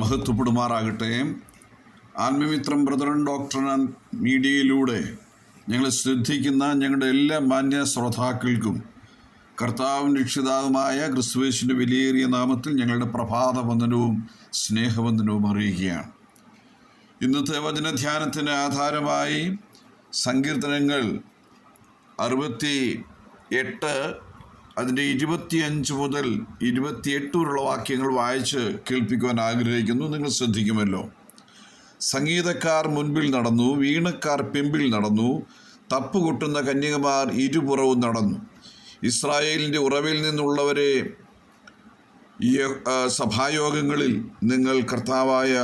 മഹത്വപ്പെടുമാറാകട്ടെ. ആത്മമിത്രം brother doctor മീഡിയയിലൂടെ ഞങ്ങൾ ശ്രദ്ധിക്കുന്ന ഞങ്ങളുടെ എല്ലാ മാന്യ ശ്രോതാക്കൾക്കും കർത്താവും രക്ഷിതാവുമായ ക്രിസ്തുവേശിന്റെ വിലയേറിയ നാമത്തിൽ ഞങ്ങളുടെ പ്രഭാത വന്ദനവും സ്നേഹവന്ദനവും അറിയിക്കുകയാണ്. ഇന്നത്തെ വചനധ്യാനത്തിന് ആധാരമായി സങ്കീർത്തനങ്ങൾ അറുപത്തി എട്ട് അതിന്റെ ഇരുപത്തിയഞ്ച് മുതൽ ഇരുപത്തിയെട്ട് വരെയുള്ള വാക്യങ്ങൾ വായിച്ച് കേൾപ്പിക്കുവാൻ ആഗ്രഹിക്കുന്നു. നിങ്ങൾ ശ്രദ്ധിക്കുമല്ലോ. സംഗീതക്കാർ മുൻപിൽ നടന്നു വീണക്കാർ പിമ്പിൽ നടന്നു തപ്പുകൊട്ടുന്ന കന്യകമാർ ഇരുപുറവും നടന്നു. ഇസ്രായേലിന്റെ ഉറവിൽ നിന്നുള്ളവരെ സഭായോഗങ്ങളിൽ നിങ്ങൾ കർത്താവായ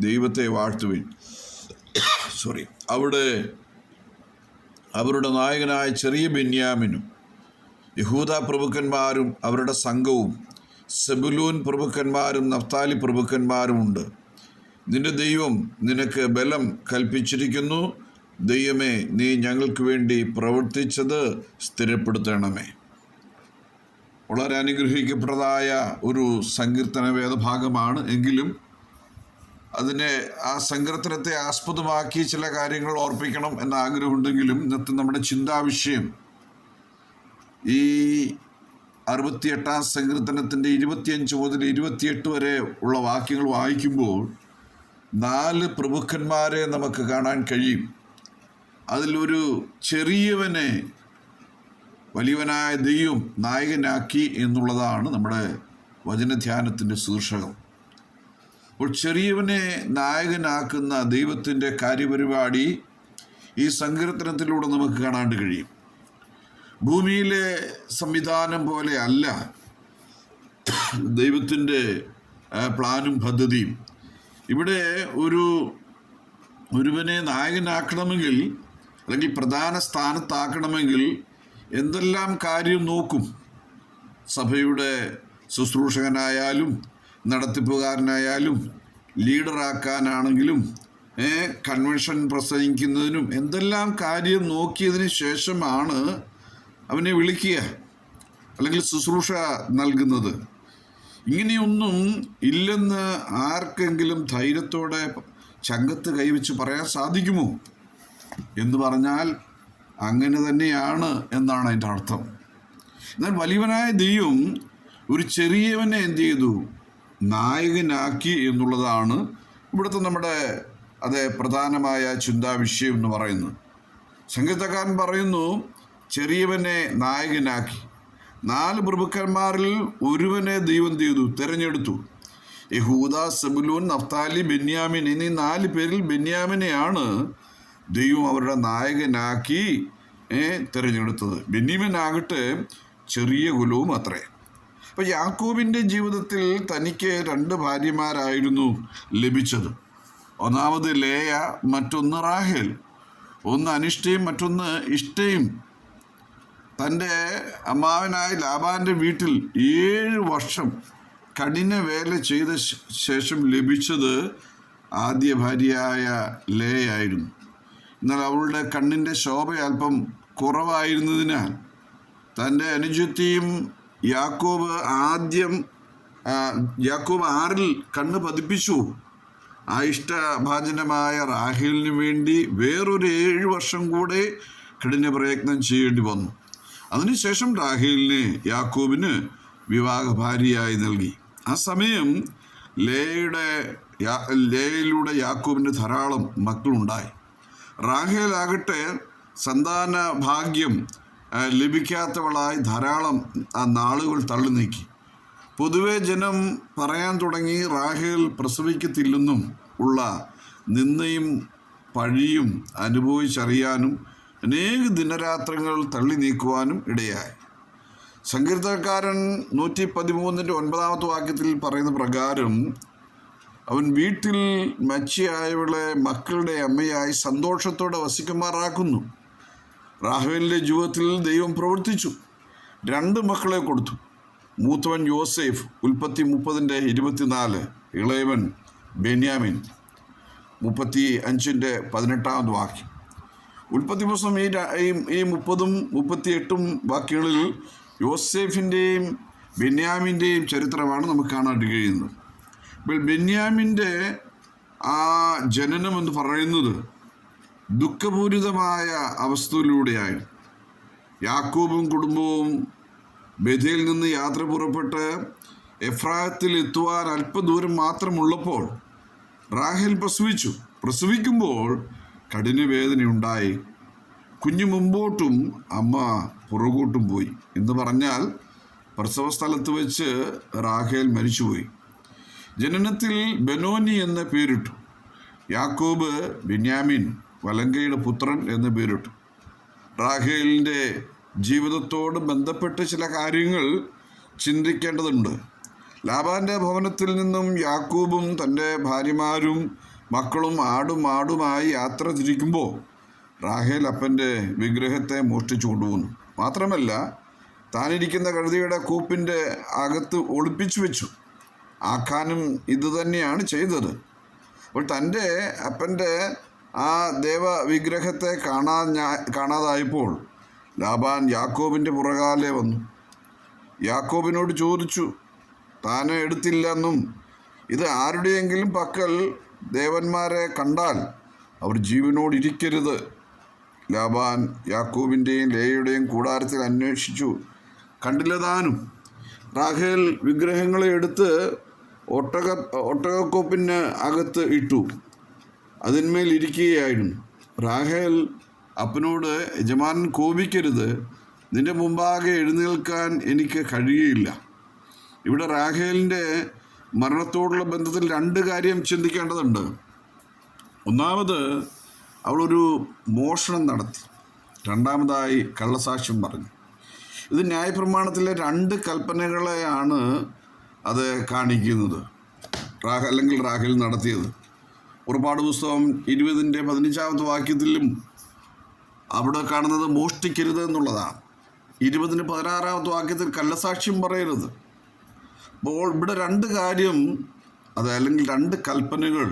ദൈവത്തെ വാഴ്ത്തുവിൻ. സോറി അവിടെ അവരുടെ നായകനായ ചെറിയ ബെന്യാമിനും യഹൂദ പ്രഭുക്കന്മാരും അവരുടെ സംഘവും സെബുലൂൻ പ്രഭുക്കന്മാരും നഫ്താലി പ്രഭുക്കന്മാരുമുണ്ട് നിന്റെ ദൈവം നിനക്ക് ബലം കൽപ്പിച്ചിരിക്കുന്നു. ദൈവമേ നീ ഞങ്ങൾക്ക് വേണ്ടി പ്രവർത്തിച്ചത് സ്ഥിരപ്പെടുത്തണമേ. വളരെ അനുഗ്രഹിക്കപ്പെട്ടതായ ഒരു സങ്കീർത്തന വേദഭാഗമാണ്. എങ്കിലും അതിനെ ആ സങ്കീർത്തനത്തെ ആസ്പദമാക്കി ചില കാര്യങ്ങൾ ഓർപ്പിക്കണം എന്ന ആഗ്രഹമുണ്ടെങ്കിലും ഇന്നത്തെ നമ്മുടെ ചിന്താവിഷയം ഈ അറുപത്തിയെട്ടാം സങ്കീർത്തനത്തിന്റെ ഇരുപത്തിയഞ്ച് മുതൽ ഇരുപത്തിയെട്ട് വരെ ഉള്ള വാക്യങ്ങൾ വായിക്കുമ്പോൾ നാല് പ്രമുഖന്മാരെ നമുക്ക് കാണാൻ കഴിയും. അതിലൊരു ചെറിയവനെ വലിയവനായ ദൈവം നായകനാക്കി എന്നുള്ളതാണ് നമ്മുടെ വചനധ്യാനത്തിന്റെ ശീർഷകം. അപ്പോൾ ചെറിയവനെ നായകനാക്കുന്ന ദൈവത്തിന്റെ കാര്യപരിപാടി ഈ സങ്കീർത്തനത്തിലൂടെ നമുക്ക് കാണാണ്ട് കഴിയും. ഭൂമിയിലെ സംവിധാനം പോലെ അല്ല. ദൈവത്തിന്റെ പ്ലാനും പദ്ധതിയും. ഇവിടെ ഒരു ഒരുവനെ നായകനാക്കണമെങ്കിൽ അല്ലെങ്കിൽ പ്രധാന സ്ഥാനത്താക്കണമെങ്കിൽ എന്തെല്ലാം കാര്യം നോക്കും? സഭയുടെ ശുശ്രൂഷകനായാലും നടത്തിപ്പുകാരനായാലും ലീഡറാക്കാനാണെങ്കിലും കൺവെൻഷൻ പ്രസംഗിക്കുന്നതിനും എന്തെല്ലാം കാര്യം നോക്കിയതിന് ശേഷമാണ് അവനെ വിളിക്കുക. അല്ലെങ്കിൽ ശുശ്രൂഷ നൽകുന്നത്. ഇങ്ങനെയൊന്നും ഇല്ലെന്ന് ആർക്കെങ്കിലും ധൈര്യത്തോടെ ചങ്കത്ത് കൈവച്ച് പറയാൻ സാധിക്കുമോ? എന്ന് പറഞ്ഞാൽ അങ്ങനെ തന്നെയാണ് എന്നാണ് അതിന്റെ അർത്ഥം. എന്നാൽ വലിയവനായ ദൈവം ഒരു ചെറിയവനെ എന്ത് ചെയ്തു? നായകനാക്കി എന്നുള്ളതാണ് ഇവിടുത്തെ നമ്മുടെ അതെ പ്രധാനമായ ചിന്താവിഷയം എന്ന് പറയുന്നത്. സംഗീതക്കാരൻ പറയുന്നു ചെറിയവനെ നായകനാക്കി. നാല് പ്രഭുക്കന്മാരിൽ ഒരുവനെ ദൈവം ചെയ്തു തിരഞ്ഞെടുത്തു. യഹൂദ സെബുലൂൻ നഫ്താലി ബെന്യാമിൻ എന്നീ നാല് പേരിൽ ബെന്യാമിനെയാണ് ദൈവം അവരുടെ നായകനാക്കി തിരഞ്ഞെടുത്തത്. ബെന്യാമിനാകട്ടെ ചെറിയ കുലവും അത്രേ. അപ്പം യാക്കോബിന്റെ ജീവിതത്തിൽ തനിക്ക് രണ്ട് ഭാര്യമാരായിരുന്നു ലഭിച്ചത്. ഒന്നാമത് ലേയ മറ്റൊന്ന് റാഹേൽ. ഒന്ന് അനിഷ്ടയും മറ്റൊന്ന് ഇഷ്ടയും. തന്റെ അമ്മാവനായ ലാബാന്റെ വീട്ടിൽ ഏഴ് വർഷം കഠിന വേല ചെയ്ത ശേഷം ലഭിച്ചത് ആദ്യ ഭാര്യയായ ലേയായിരുന്നു എന്നാൽ അവളുടെ കണ്ണിന്റെ ശോഭ അല്പം കുറവായിരുന്നതിനാൽ തന്റെ അനുജത്തിയും യാക്കോബ് ആദ്യം യാക്കോബ് ആറിൽ കണ്ണ് പതിപ്പിച്ചു. ആ ഇഷ്ടഭാജനമായ റാഹേലിന് വേണ്ടി വേറൊരു ഏഴ് വർഷം കൂടെ കഠിന പ്രയത്നം ചെയ്യേണ്ടി വന്നു. അതിനുശേഷം റാഹേലിനെ യാക്കോബിന് വിവാഹ ഭാര്യയായി നൽകി. ആ സമയം ലേയുടെ ലേയിലൂടെ യാക്കോബിന് ധാരാളം മക്കളുണ്ടായി. റാഹേലാകട്ടെ സന്താന ഭാഗ്യം ലഭിക്കാത്തവളായി ധാരാളം ആ നാളുകൾ തള്ളി നീക്കി. പൊതുവെ ജനം പറയാൻ തുടങ്ങി റാഹേൽ പ്രസവിക്കത്തില്ലെന്നും ഉള്ള നിന്നയും പഴിയും അനുഭവിച്ചറിയാനും അനേക ദിനരാത്രങ്ങൾ തള്ളി നീക്കുവാനും ഇടയായി. സങ്കീർത്തനക്കാരൻ നൂറ്റി പതിമൂന്നിന്റെ ഒൻപതാമത്തെ വാക്യത്തിൽ പറയുന്ന പ്രകാരം അവൻ വീട്ടിൽ മച്ചിയായവളെ മക്കളുടെ അമ്മയായി സന്തോഷത്തോടെ വസിക്കുമാറാക്കുന്നു. റാഹുവിന്റെ ജീവിതത്തിൽ ദൈവം പ്രവർത്തിച്ചു. രണ്ട് മക്കളെ കൊടുത്തു. മൂത്തവൻ യോസേഫ് ഉൽപ്പത്തി മുപ്പതിന്റെ ഇരുപത്തിനാല്. ഇളയവൻ ബെന്യാമിൻ. മുപ്പത്തി അഞ്ചിന്റെ പതിനെട്ടാമത് വാക്യം. ഉൽപ്പത്തി പുസ്തകം ഈ ഈ മുപ്പതും മുപ്പതും മുപ്പത്തിയെട്ടും വാക്യങ്ങളിൽ യോസേഫിന്റെയും ബെന്യാമിന്റെയും ചരിത്രമാണ് നമുക്ക് കാണാൻ കഴിയുന്നത്. ഇപ്പോൾ ബെന്യാമിന്റെ ആ ജനനം എന്ന് പറയുന്നത് ദുഃഖപൂരിതമായ അവസ്ഥയിലൂടെയായി യാക്കൂബും കുടുംബവും ബഥയിൽ നിന്ന് യാത്ര പുറപ്പെട്ട് എഫ്രായത്തിൽ എത്തുവാൻ അല്പദൂരം മാത്രമുള്ളപ്പോൾ റാഹേൽ പ്രസവിച്ചു. പ്രസവിക്കുമ്പോൾ കഠിന വേദനയുണ്ടായി കുഞ്ഞു മുമ്പോട്ടും അമ്മ പുറകോട്ടും പോയി. എന്ന് പറഞ്ഞാൽ പ്രസവ സ്ഥലത്ത് വെച്ച് റാഖേൽ മരിച്ചുപോയി. ജനനത്തിൽ ബെനോനി എന്ന പേരിട്ടു. യാക്കോബ് ബെന്യാമിൻ വലങ്കയുടെ പുത്രൻ എന്ന് പേരിട്ടു. റാഖേലിന്റെ ജീവിതത്തോട് ബന്ധപ്പെട്ട് ചില കാര്യങ്ങൾ ചിന്തിക്കേണ്ടതുണ്ട്. ലാബാന്റെ ഭവനത്തിൽ നിന്നും യാക്കൂബും തന്റെ ഭാര്യമാരും മക്കളും ആടും ആടുമായി യാത്ര തിരിക്കുമ്പോൾ റാഹേൽ അപ്പന്റെ വിഗ്രഹത്തെ മോഷ്ടിച്ചു കൊണ്ടുപോകുന്നു. മാത്രമല്ല താനിരിക്കുന്ന കഴുതിയുടെ കൂപ്പിന്റെ അകത്ത് ഒളിപ്പിച്ചു വെച്ചു. ആഖാനും ഇത് തന്നെയാണ് ചെയ്തത്. അപ്പോൾ തന്റെ അപ്പന്റെ ആ ദേവ വിഗ്രഹത്തെ കാണാ കാണാതായപ്പോൾ ലാബാൻ യാക്കോബിന്റെ പുറകാലെ വന്നു. യാക്കോബിനോട് ചോദിച്ചു താൻ എടുത്തില്ലെന്നും ഇത് ആരുടെയെങ്കിലും പക്കൽ ദേവന്മാരെ കണ്ടാൽ അവർ ജീവനോടിരിക്കരുത്. ലാബാൻ യാക്കൂബിന്റെയും ലേയുടെയും കൂടാരത്തിൽ അന്വേഷിച്ചു. കണ്ടില്ലതാനും. റാഖേൽ വിഗ്രഹങ്ങളെ എടുത്ത് ഒട്ടക ഒട്ടകക്കോപ്പിന് അകത്ത് ഇട്ടു. അതിന്മേൽ ഇരിക്കുകയായിരുന്നു. റാഹേൽ അപ്പനോട് യജമാനൻ കോപിക്കരുത്. നിന്റെ മുമ്പാകെ എഴുന്നേൽക്കാൻ എനിക്ക് കഴിയുകയില്ല. ഇവിടെ റാഹേലിന്റെ മരണത്തോടുള്ള ബന്ധത്തിൽ രണ്ട് കാര്യം ചിന്തിക്കേണ്ടതുണ്ട്. ഒന്നാമത് അവളൊരു മോഷണം നടത്തി. രണ്ടാമതായി കള്ളസാക്ഷ്യം പറഞ്ഞു. ഇത് ന്യായപ്രമാണത്തിലെ രണ്ട് കൽപ്പനകളെയാണ് അത് കാണിക്കുന്നത്. റാഹ അല്ലെങ്കിൽ റാഹിൽ നടത്തിയത്. പുറപ്പാട് പുസ്തകം ഇരുപതിന്റെ പതിനഞ്ചാമത്തെ വാക്യത്തിലും അവിടെ കാണുന്നത് മോഷ്ടിക്കരുത് എന്നുള്ളതാണ്. ഇരുപതിന് പതിനാറാമത്തെ വാക്യത്തിൽ കള്ളസാക്ഷ്യം പറയരുത്. അപ്പോൾ ഇവിടെ രണ്ട് കാര്യം അത് അല്ലെങ്കിൽ രണ്ട് കൽപ്പനകൾ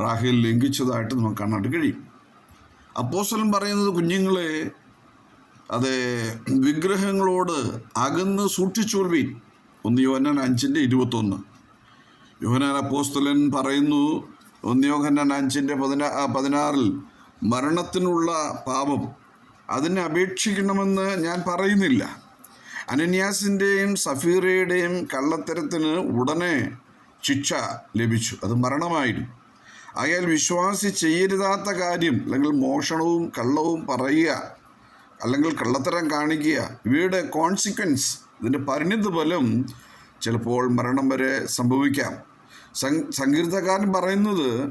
റാഹേൽ ലംഘിച്ചതായിട്ട് നമുക്ക് കാണാനായിട്ട് കഴിയും. അപ്പോസ്വലം പറയുന്നത് കുഞ്ഞുങ്ങളെ അത് വിഗ്രഹങ്ങളോട് അകന്ന് സൂക്ഷിച്ചുകൊള്ളുവീൻ ഒന്ന് യോഹന്നാൻ അഞ്ചിന്റെ ഇരുപത്തൊന്ന്. യോഹനാൻ അപ്പോസ്തലൻ പറയുന്നു ഒന്ന് യോഹന്നാൻ അഞ്ചിന്റെ പതിനാ പതിനാറിൽ മരണത്തിനുള്ള പാപം അതിനെ അപേക്ഷിക്കണമെന്ന് ഞാൻ പറയുന്നില്ല. അനന്യാസിന്റെയും സഫീറയുടെയും കള്ളത്തരത്തിന് ഉടനെ ശിക്ഷ ലഭിച്ചു. അത് മരണമായിരുന്നു. അയാൾ വിശ്വാസി ചെയ്യരുതാത്ത കാര്യം അല്ലെങ്കിൽ മോഷണവും കള്ളവും പറയുക അല്ലെങ്കിൽ കള്ളത്തരം കാണിക്കുക ഇവയുടെ കോൺസിക്വൻസ് ഇതിന്റെ പരിണിതി ഫലം ചിലപ്പോൾ മരണം വരെ സംഭവിക്കാം. സങ്കീർത്തക്കാരൻ പറയുന്നത്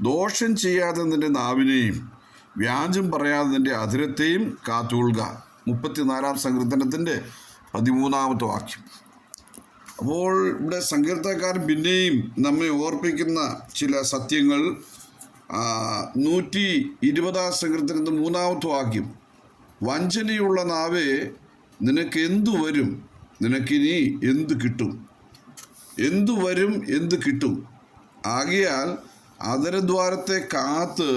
ദോഷം ചെയ്യാതെ നിന്റെ നാവിനെയും വ്യാജം പറയാതെ നിന്റെ അതിരത്തെയും കാത്തുകൊള്ളുക. മുപ്പത്തിനാലാം സങ്കീർത്തനത്തിന്റെ പതിമൂന്നാമത്തെ വാക്യം. അപ്പോൾ ഇവിടെ സങ്കീർത്തക്കാരൻ പിന്നെയും നമ്മെ ഓർപ്പിക്കുന്ന ചില സത്യങ്ങൾ നൂറ്റി ഇരുപതാം സങ്കീർത്തനത്തിന്റെ മൂന്നാമത്തെ വാക്യം. വഞ്ചനയുള്ള നാവേ നിനക്ക് എന്തു വരും? നിനക്കിനി എന്ത് കിട്ടും? എന്തു വരും എന്ത് കിട്ടും? ആകിയാൽ അതരദ്വാരത്തെ കാത്ത്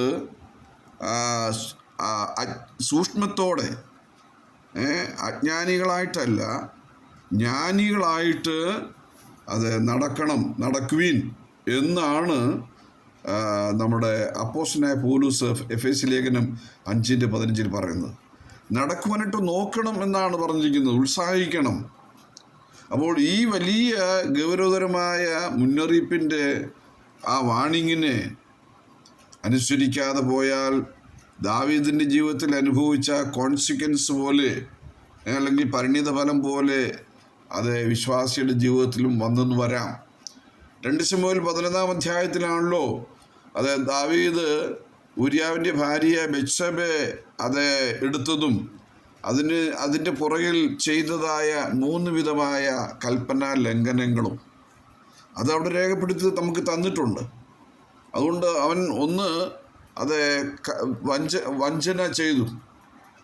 സൂക്ഷ്മത്തോടെ അജ്ഞാനികളായിട്ടല്ല ജ്ഞാനികളായിട്ട് അത് നടക്കണം നടക്കുവീൻ എന്നാണ് നമ്മുടെ അപ്പോസ്റ്റനായ പോലൂസ് എഫ് എസ് ലേഖനം അഞ്ചിന്റെ പതിനഞ്ചിൽ പറയുന്നത്. നടക്കുവാനായിട്ട് നോക്കണം എന്നാണ് പറഞ്ഞിരിക്കുന്നത് ഉത്സാഹിക്കണം. അപ്പോൾ ഈ വലിയ ഗൗരവതരമായ മുന്നറിയിപ്പിന്റെ ആ വാണിങ്ങിനെ അനുസരിക്കാതെ പോയാൽ ദാവീദിന്റെ ജീവിതത്തിൽ അനുഭവിച്ച കോൺസിക്വൻസ് പോലെ അല്ലെങ്കിൽ പരിണിത ഫലം പോലെ അത് വിശ്വാസിയുടെ ജീവിതത്തിലും വന്നെന്ന് വരാം. രണ്ട് സമൂഹൽ പതിനൊന്നാം അധ്യായത്തിലാണല്ലോ അത് ദാവീദ് ഉര്യാവിന്റെ ഭാര്യയെ ബെച്ചബെ അത് എടുത്തതും അതിന് അതിന്റെ പുറകിൽ ചെയ്തതായ മൂന്ന് വിധമായ കൽപ്പന ലംഘനങ്ങളും. അത് അവിടെ രേഖപ്പെടുത്തി നമുക്ക് തന്നിട്ടുണ്ട്. അതുകൊണ്ട് അവൻ ഒന്ന് അത് വഞ്ച വഞ്ചന ചെയ്തു.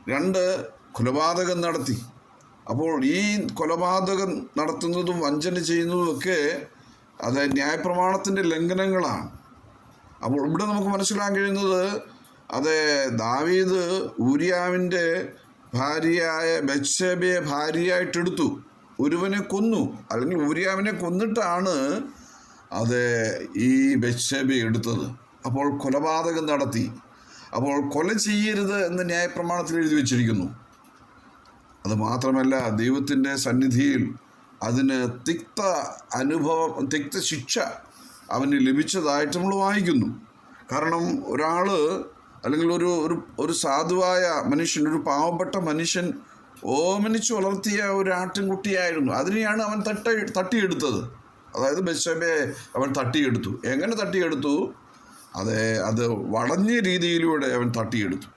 രണ്ട് കൊലപാതകം നടത്തി. അപ്പോൾ ഈ കൊലപാതകം നടത്തുന്നതും വഞ്ചന ചെയ്യുന്നതുമൊക്കെ അത് ന്യായപ്രമാണത്തിന്റെ ലംഘനങ്ങളാണ്. അപ്പോൾ ഇവിടെ നമുക്ക് മനസ്സിലാക്കാൻ കഴിയുന്നത് അത് ദാവീദ് ഊരിയാവിന്റെ ഭാര്യയായ ബത്സേബയെ ഭാര്യയായിട്ടെടുത്തു. ഒരുവനെ കൊന്നു. അല്ലെങ്കിൽ ഊരിയാവിനെ കൊന്നിട്ടാണ് അത് ഈ ബെച്ചബി എടുത്തത്. അപ്പോൾ കൊലപാതകം നടത്തി. അപ്പോൾ കൊല ചെയ്യരുത് എന്ന് ന്യായപ്രമാണത്തിൽ എഴുതി വച്ചിരിക്കുന്നു. അത് മാത്രമല്ല ദൈവത്തിന്റെ സന്നിധിയിൽ അതിന് തിക്ത അനുഭവം തിക്ത ശിക്ഷ അവന് ലഭിച്ചതായിട്ട് നമ്മൾ വായിക്കുന്നു. കാരണം ഒരാൾ അല്ലെങ്കിൽ ഒരു ഒരു ഒരു സാധുവായ മനുഷ്യൻ ഒരു പാവപ്പെട്ട മനുഷ്യൻ ഓമനിച്ച് വളർത്തിയ ഒരു ആട്ടിൻകുട്ടിയായിരുന്നു. അതിനെയാണ് അവൻ തട്ട തട്ടിയെടുത്തത്. അതായത് ബസ്സബയെ അവൻ തട്ടിയെടുത്തു. എങ്ങനെ തട്ടിയെടുത്തു? അതെ അത് വളഞ്ഞ രീതിയിലൂടെ അവൻ തട്ടിയെടുത്തു.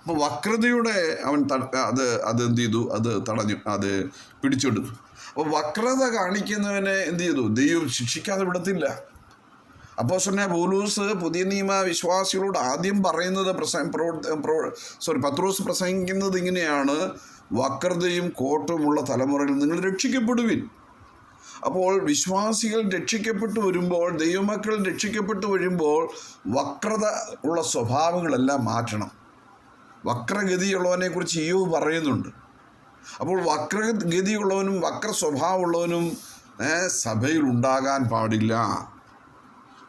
അപ്പോൾ വക്രതയുടെ അവൻ അത് അത് എന്ത് ചെയ്തു? അത് തടഞ്ഞു അത് പിടിച്ചെടുത്തു. അപ്പോൾ വക്രത കാണിക്കുന്നവനെ എന്ത് ചെയ്തു? ദൈവം ശിക്ഷിക്കാതെ വിടത്തില്ല. അപ്പോൾ സ്വന്നെ പൗലൂസ് പുതിയ നിയമ വിശ്വാസികളോട് ആദ്യം പറയുന്നത് പ്രസംഗ പ്രോ സോറി പത്രോസ് പ്രസംഗിക്കുന്നത് ഇങ്ങനെയാണ്. വക്രതയും കോട്ടുമുള്ള തലമുറയിൽ നിങ്ങൾ രക്ഷിക്കപ്പെടുവിൻ. അപ്പോൾ വിശ്വാസികൾ രക്ഷിക്കപ്പെട്ടു വരുമ്പോൾ ദൈവമക്കൾ രക്ഷിക്കപ്പെട്ടു വരുമ്പോൾ വക്രത ഉള്ള സ്വഭാവങ്ങളെല്ലാം മാറ്റണം. വക്രഗതിയുള്ളവനെ കുറിച്ച് ഈയോ പറയുന്നുണ്ട്. അപ്പോൾ വക്രഗതിയുള്ളവനും വക്ര സ്വഭാവമുള്ളവനും സഭയിൽ ഉണ്ടാകാൻ പാടില്ല.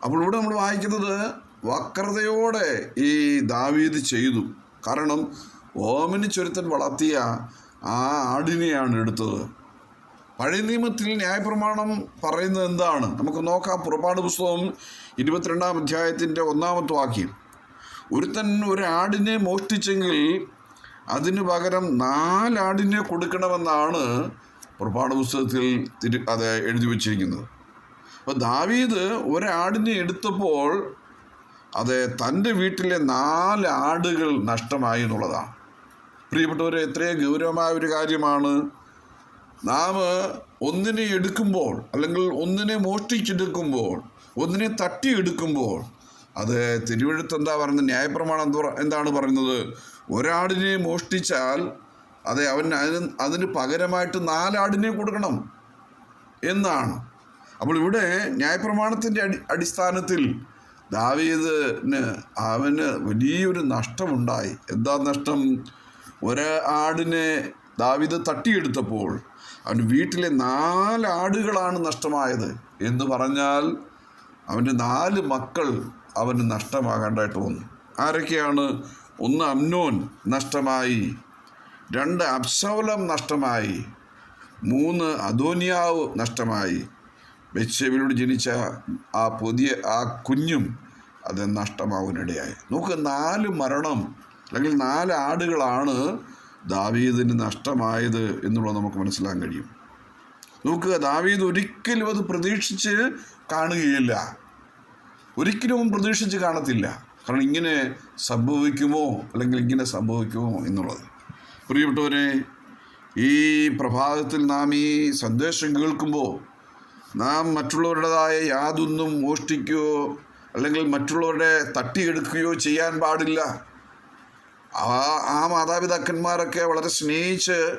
അപ്പോൾ ഇവിടെ നമ്മൾ വായിക്കുന്നത് വക്രതയോടെ ഈ ദാവീദ് ചെയ്തു. കാരണം ഓമനി ചുരുത്തൻ വളർത്തിയ ആ ആടിനെയാണ് എടുത്തത്. പഴയ നിയമത്തിൽ ന്യായപ്രമാണം പറയുന്നത് എന്താണ്? നമുക്ക് നോക്കാം. പുറപ്പാട് പുസ്തകം ഇരുപത്തിരണ്ടാം അധ്യായത്തിന്റെ ഒന്നാമത്തെ വാക്യം. ഒരുത്തൻ ഒരു ആടിനെ മോഷ്ടിച്ചെങ്കിൽ അതിന് പകരം നാലാടിനെ കൊടുക്കണമെന്നാണ് പുറപ്പാട് പുസ്തകത്തിൽ തിരു അത് എഴുതി വച്ചിരിക്കുന്നത്. അപ്പോൾ ദാവീദ് ഒരാടിനെ എടുത്തപ്പോൾ അത് തന്റെ വീട്ടിലെ നാല് ആടുകൾ നഷ്ടമായി എന്നുള്ളതാണ്. പ്രിയപ്പെട്ടവരെ എത്രയും ഗൗരവമായ ഒരു കാര്യമാണ് നാം ഒന്നിനെ എടുക്കുമ്പോൾ അല്ലെങ്കിൽ ഒന്നിനെ മോഷ്ടിച്ചെടുക്കുമ്പോൾ ഒന്നിനെ തട്ടിയെടുക്കുമ്പോൾ അത് തിരുവഴുത്ത് എന്താ പറയുന്നത്? ന്യായപ്രമാണം എന്താ എന്താണ് പറയുന്നത്? ഒരാടിനെ മോഷ്ടിച്ചാൽ അതെ അവൻ അതിന് അതിന് പകരമായിട്ട് നാലാടിനെ കൊടുക്കണം എന്നാണ്. അപ്പോൾ ഇവിടെ ന്യായപ്രമാണത്തിന്റെ അടി അടിസ്ഥാനത്തിൽ ദാവീദിന് അവന് വലിയൊരു നഷ്ടമുണ്ടായി. എന്താ നഷ്ടം? ഒരാടിനെ ദാവീദ് തട്ടിയെടുത്തപ്പോൾ അവന്റെ വീട്ടിലെ നാല് ആടുകളാണ് നഷ്ടമായത്. എന്ന് പറഞ്ഞാൽ അവന്റെ നാല് മക്കൾ അവന് നഷ്ടമാകേണ്ടതായിട്ട് വന്നു. ആരൊക്കെയാണ്? ഒന്ന് അമ്നോൻ നഷ്ടമായി രണ്ട് അബ്സവലം നഷ്ടമായി മൂന്ന് അദോനിയാവ് നഷ്ടമായി. ബെച്ചേവിലൂടെ ജനിച്ച ആ പുതിയ ആ കുഞ്ഞും അത് നഷ്ടമാവാനിടയായി നോക്ക് നാല് മരണം അല്ലെങ്കിൽ നാല് ആടുകളാണ് ദാവീദിന് നഷ്ടമായത് എന്നുള്ളത് നമുക്ക് മനസ്സിലാക്കാൻ കഴിയും. നോക്കുക ദാവീദ് ഒരിക്കലും അത് പ്രതീക്ഷിച്ച് കാണുകയില്ല. ഒരിക്കലും പ്രതീക്ഷിച്ച് കാണത്തില്ല. കാരണം ഇങ്ങനെ സംഭവിക്കുമോ? അല്ലെങ്കിൽ ഇങ്ങനെ സംഭവിക്കുമോ എന്നുള്ളത്. പ്രിയപ്പെട്ടവരെ ഈ പ്രഭാതത്തിൽ നാം ഈ സന്ദേശം കേൾക്കുമ്പോൾ നാം മറ്റുള്ളവരുടേതായ യാതൊന്നും മോഷ്ടിക്കുകയോ അല്ലെങ്കിൽ മറ്റുള്ളവരുടെ തട്ടിയെടുക്കുകയോ ചെയ്യാൻ പാടില്ല. ആ ആ മാതാപിതാക്കന്മാരൊക്കെ വളരെ സ്നേഹിച്ച്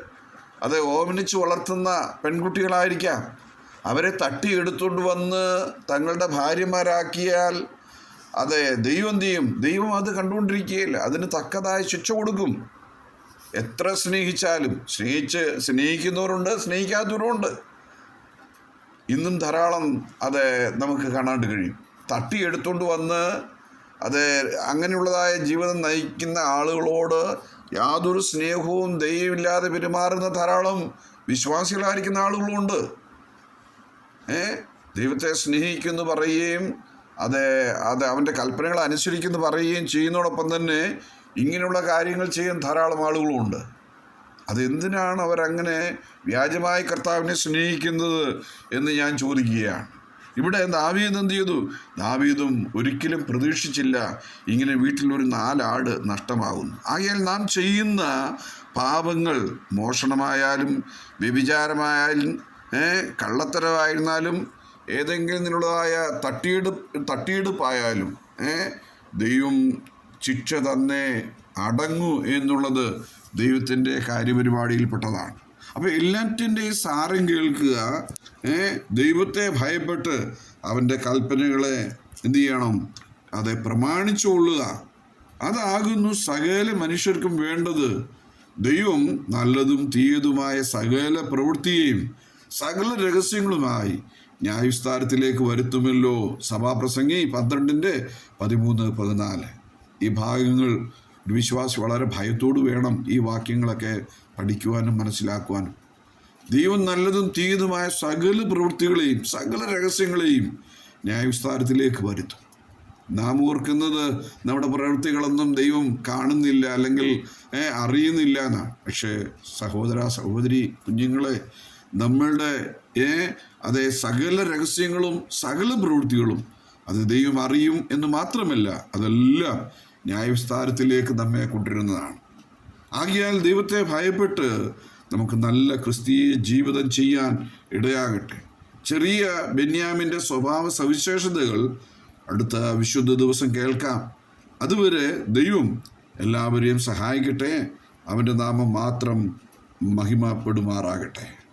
അത് ഓമനിച്ച് വളർത്തുന്ന പെൺകുട്ടികളായിരിക്കാം. അവരെ തട്ടിയെടുത്തുകൊണ്ട് വന്ന് തങ്ങളുടെ ഭാര്യമാരാക്കിയാൽ അതെ ദൈവം എന്ത് ചെയ്യും? ദൈവം അത് കണ്ടുകൊണ്ടിരിക്കുകയില്ല. അതിന് തക്കതായ ശിക്ഷ കൊടുക്കും. എത്ര സ്നേഹിച്ചാലും. സ്നേഹിച്ച് സ്നേഹിക്കുന്നവരുണ്ട് സ്നേഹിക്കാത്തവരുമുണ്ട്. ഇന്നും ധാരാളം അതെ നമുക്ക് കാണാണ്ട് കഴിയും. തട്ടിയെടുത്തുകൊണ്ട് വന്ന് അത് അങ്ങനെയുള്ളതായ ജീവിതം നയിക്കുന്ന ആളുകളോട് യാതൊരു സ്നേഹവും ദയവുമില്ലാതെ പെരുമാറുന്ന ധാരാളം വിശ്വാസികളായിരിക്കുന്ന ആളുകളുമുണ്ട് ഏ? ദൈവത്തെ സ്നേഹിക്കുന്നു പറയുകയും അത് അത് അവന്റെ കൽപ്പനകൾ അനുസരിക്കുന്നു പറയുകയും ചെയ്യുന്നതോടൊപ്പം തന്നെ ഇങ്ങനെയുള്ള കാര്യങ്ങൾ ചെയ്യാൻ ധാരാളം ആളുകളുമുണ്ട് അതെന്തിനാണ് അവരങ്ങനെ വ്യാജമായി കർത്താവിനെ സ്നേഹിക്കുന്നത് എന്ന് ഞാൻ ചോദിക്കുകയാണ്. ഇവിടെ ദാവീദ് എന്ത് ചെയ്തു? ദാവീദും ഒരിക്കലും പ്രതീക്ഷിച്ചില്ല ഇങ്ങനെ വീട്ടിൽ ഒരു നാലാട് നഷ്ടമാകുന്നു. ആകയാൽ നാം ചെയ്യുന്ന പാപങ്ങൾ മോഷണമായാലും വ്യഭിചാരമായാലും കള്ളത്തരമായിരുന്നാലും ഏതെങ്കിലും നിന്നുള്ളതായ തട്ടിയെടുപ്പ് തട്ടിയെടുപ്പായാലും ദൈവം ശിക്ഷ തന്നെ അടങ്ങൂ എന്നുള്ളത് ദൈവത്തിന്റെ കാര്യപരിപാടിയിൽപ്പെട്ടതാണ്. അപ്പോൾ എല്ലാറ്റിന്റെയും സാരം കേൾക്കുക ദൈവത്തെ ഭയപ്പെട്ട് അവന്റെ കൽപ്പനകളെ എന്തു ചെയ്യണം? അതെ പ്രമാണിച്ചുകൊള്ളുക. അതാകുന്നു സകല മനുഷ്യർക്കും വേണ്ടത്. ദൈവം നല്ലതും തീയതുമായ സകല പ്രവൃത്തിയെയും സകല രഹസ്യങ്ങളുമായി ന്യായവിസ്താരത്തിലേക്ക് വരുത്തുമല്ലോ. സഭാപ്രസംഗി പന്ത്രണ്ടിന്റെ പതിമൂന്ന് പതിനാല്. ഈ ഭാഗങ്ങൾ ഒരു വിശ്വാസി വളരെ ഭയത്തോട് വേണം ഈ വാക്യങ്ങളൊക്കെ പഠിക്കുവാനും മനസ്സിലാക്കുവാനും. ദൈവം നല്ലതും തീയതുമായ സകല പ്രവൃത്തികളെയും സകല രഹസ്യങ്ങളെയും ന്യായവിസ്താരത്തിലേക്ക് വരുത്തും. നാം ഓർക്കുന്നത് നമ്മുടെ പ്രവൃത്തികളൊന്നും ദൈവം കാണുന്നില്ല അല്ലെങ്കിൽ അറിയുന്നില്ല എന്നാണ്. പക്ഷേ സഹോദര സഹോദരി കുഞ്ഞുങ്ങളെ നമ്മളുടെ ഏ അതേ സകല രഹസ്യങ്ങളും സകല പ്രവൃത്തികളും അത് ദൈവം അറിയും എന്ന് മാത്രമല്ല അതെല്ലാം ന്യായവിസ്താരത്തിലേക്ക് നമ്മെ കൊണ്ടുവരുന്നതാണ്. ആകിയാൽ ദൈവത്തെ ഭയപ്പെട്ട് നമുക്ക് നല്ല ക്രിസ്തീയ ജീവിതം ചെയ്യാൻ ഇടയാകട്ടെ. ചെറിയ ബെന്യാമിന്റെ സ്വഭാവ സവിശേഷതകൾ അടുത്ത വിശുദ്ധ ദിവസം കേൾക്കാം. അതുവരെ ദൈവം എല്ലാവരെയും സഹായിക്കട്ടെ. അവന്റെ നാമം മാത്രം മഹിമപ്പെടുമാറാകട്ടെ.